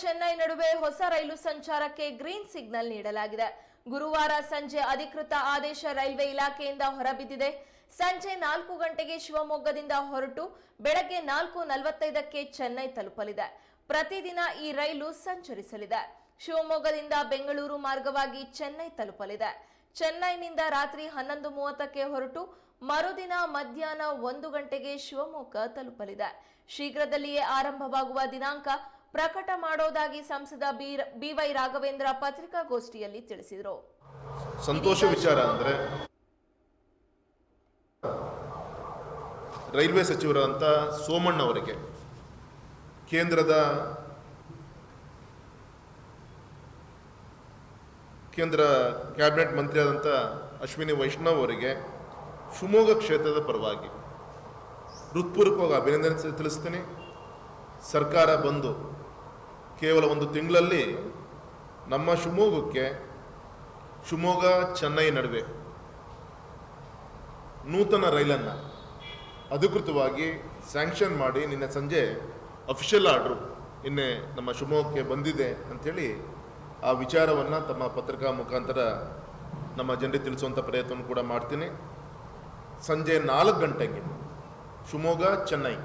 ಚೆನ್ನೈ ನಡುವೆ ಹೊಸ ರೈಲು ಸಂಚಾರಕ್ಕೆ ಗ್ರೀನ್ ಸಿಗ್ನಲ್ ನೀಡಲಾಗಿದೆ. ಗುರುವಾರ ಸಂಜೆ ಅಧಿಕೃತ ಆದೇಶ ರೈಲ್ವೆ ಇಲಾಖೆಯಿಂದ ಹೊರಬಿದ್ದಿದೆ. ಸಂಜೆ ನಾಲ್ಕು ಗಂಟೆಗೆ ಶಿವಮೊಗ್ಗದಿಂದ ಹೊರಟು ಬೆಳಗ್ಗೆ ನಾಲ್ಕು ನಲವತ್ತೈದಕ್ಕೆ ಚೆನ್ನೈ ತಲುಪಲಿದೆ. ಪ್ರತಿದಿನ ಈ ರೈಲು ಸಂಚರಿಸಲಿದೆ. ಶಿವಮೊಗ್ಗದಿಂದ ಬೆಂಗಳೂರು ಮಾರ್ಗವಾಗಿ ಚೆನ್ನೈ ತಲುಪಲಿದೆ. ಚೆನ್ನೈನಿಂದ ರಾತ್ರಿ ಹನ್ನೊಂದು ಮೂವತ್ತಕ್ಕೆ ಹೊರಟು ಮರುದಿನ ಮಧ್ಯಾಹ್ನ ಒಂದು ಗಂಟೆಗೆ ಶಿವಮೊಗ್ಗ ತಲುಪಲಿದೆ. ಶೀಘ್ರದಲ್ಲಿಯೇ ಆರಂಭವಾಗುವ ದಿನಾಂಕ ಪ್ರಕಟ ಮಾಡೋದಾಗಿ ಸಂಸದ ಬಿ ಬಿವೈ ರಾಘವೇಂದ್ರ ಪತ್ರಿಕಾಗೋಷ್ಠಿಯಲ್ಲಿ ತಿಳಿಸಿದರು. ಸಂತೋಷ ವಿಚಾರ ಅಂದರೆ ರೈಲ್ವೆ ಸಚಿವರಾದಂಥ ಸೋಮಣ್ಣ ಅವರಿಗೆ ಕೇಂದ್ರದ ಕೇಂದ್ರ ಕ್ಯಾಬಿನೆಟ್ ಮಂತ್ರಿಯಾದಂಥ ಅಶ್ವಿನಿ ವೈಷ್ಣವ್ ಅವರಿಗೆ ಶಿವಮೊಗ್ಗ ಕ್ಷೇತ್ರದ ಪರವಾಗಿ ಹೃತ್ಪೂರ್ವಕವಾಗಿ ಅಭಿನಂದನೆ ತಿಳಿಸ್ತೀನಿ. ಸರ್ಕಾರ ಬಂದು ಕೇವಲ ಒಂದು ತಿಂಗಳಲ್ಲಿ ನಮ್ಮ ಶಿವಮೊಗ್ಗಕ್ಕೆ ಶಿವಮೊಗ್ಗ, ಚೆನ್ನೈ ನಡುವೆ ನೂತನ ರೈಲನ್ನು ಅಧಿಕೃತವಾಗಿ ಸ್ಯಾಂಕ್ಷನ್ ಮಾಡಿ ನಿನ್ನೆ ಸಂಜೆ ಅಫಿಷಿಯಲ್ ಆರ್ಡ್ರು ನಿನ್ನೆ ನಮ್ಮ ಶಿವಮೊಗ್ಗಕ್ಕೆ ಬಂದಿದೆ ಅಂಥೇಳಿ ಆ ವಿಚಾರವನ್ನು ತಮ್ಮ ಪತ್ರಿಕಾ ಮುಖಾಂತರ ನಮ್ಮ ಜನರಿಗೆ ತಿಳಿಸುವಂಥ ಪ್ರಯತ್ನ ಕೂಡ ಮಾಡ್ತೀನಿ. ಸಂಜೆ ನಾಲ್ಕು ಗಂಟೆಗೆ ಶಿವಮೊಗ್ಗ, ಚೆನ್ನೈ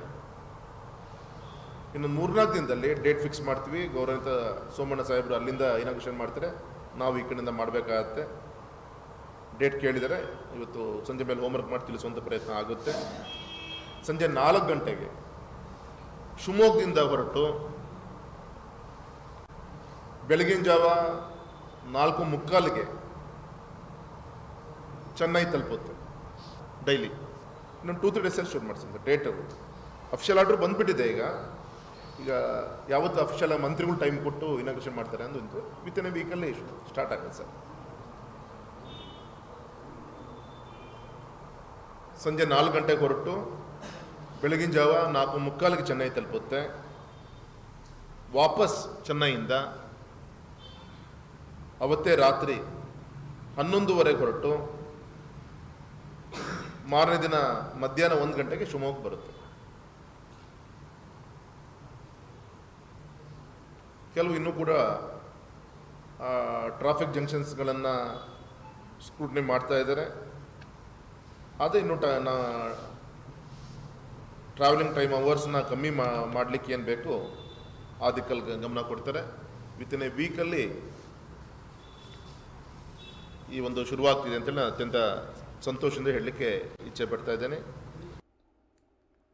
ಇನ್ನು ಮೂರ್ನಾಲ್ಕು ದಿನದಲ್ಲಿ ಡೇಟ್ ಫಿಕ್ಸ್ ಮಾಡ್ತೀವಿ. ಗೌರವಿತ ಸೋಮಣ್ಣ ಸಾಹೇಬರು ಅಲ್ಲಿಂದ ಇನಾಗ್ರೇಷನ್ ಮಾಡ್ತಾರೆ. ನಾವು ಈ ಕಡೆಯಿಂದ ಮಾಡಬೇಕಾಗತ್ತೆ. ಡೇಟ್ ಕೇಳಿದರೆ ಇವತ್ತು ಸಂಜೆ ಮೇಲೆ ಹೋಮ್ವರ್ಕ್ ಮಾಡಿ ತಿಳಿಸುವಂಥ ಪ್ರಯತ್ನ ಆಗುತ್ತೆ. ಸಂಜೆ ನಾಲ್ಕು ಗಂಟೆಗೆ ಶಿವಮೊಗ್ಗದಿಂದ ಹೊರಟು ಬೆಳಗಿನ ಜಾವ ನಾಲ್ಕು ಮುಕ್ಕಾಲಿಗೆ ಚೆನ್ನೈ ತಲುಪುತ್ತೆ ಡೈಲಿ. ಇನ್ನೊಂದು ಟೂ ತ್ರೀ ಡೇಸಲ್ಲಿ ಶುರು ಮಾಡಿಸ್ತೀನಿ ಡೇಟ್ ಅಫಿಷಿಯಲ್ ಆರ್ಡ್ರ್ ಬಂದ್ಬಿಟ್ಟಿದೆ ಈಗ. ಈಗ ಯಾವತ್ತು ಅಫಿಷಿಯಲ್ ಮಂತ್ರಿಗಳು ಟೈಮ್ ಕೊಟ್ಟು ಇನಾಗ್ರೇಷನ್ ಮಾಡ್ತಾರೆ ಅಂದು ವಿತ್ ಇನ್ ಎ ವೀಕಲ್ಲಿ ಸ್ಟಾರ್ಟ್ ಆಗುತ್ತೆ ಸರ್. ಸಂಜೆ ನಾಲ್ಕು ಗಂಟೆಗೆ ಹೊರಟು, ಬೆಳಗಿನ ಜಾವ ನಾಲ್ಕು ಮುಕ್ಕಾಲಿಗೆ ಚೆನ್ನೈ ತಲುಪುತ್ತೆ. ವಾಪಸ್ ಚೆನ್ನೈಯಿಂದ ಅವತ್ತೇ ರಾತ್ರಿ ಹನ್ನೊಂದುವರೆಗೆ ಹೊರಟು. ಮಾರನೇ ದಿನ ಮಧ್ಯಾಹ್ನ ಒಂದು ಗಂಟೆಗೆ ಶಿವಮೊಗ್ಗ ಬರುತ್ತೆ. ಕೆಲವು ಇನ್ನೂ ಕೂಡ ಟ್ರಾಫಿಕ್ ಜಂಕ್ಷನ್ಸ್ಗಳನ್ನು ಸ್ಕ್ರೂಟ್ನಿ ಮಾಡ್ತಾ ಇದ್ದಾರೆ. ಅದು ಇನ್ನು ಟ, ನಾ ಟ್ರಾವೆಲಿಂಗ್ ಟೈಮ್ ಅವರ್ಸ್ನ ಕಮ್ಮಿ ಮಾಡಲಿಕ್ಕೆ ಏನು ಬೇಕು ಆ ದಿಕ್ಕಲ್ಲಿ ಗಮನ ಕೊಡ್ತಾರೆ. ವಿತ್ ಇನ್ ಎ ವೀಕಲ್ಲಿ ಈ ಒಂದು ಶುರುವಾಗ್ತಿದೆ ಅಂತೇಳಿ ನಾನು ಅತ್ಯಂತ ಸಂತೋಷದಿಂದ ಹೇಳಲಿಕ್ಕೆ ಇಚ್ಛೆ ಪಡ್ತಾ ಇದ್ದೇನೆ.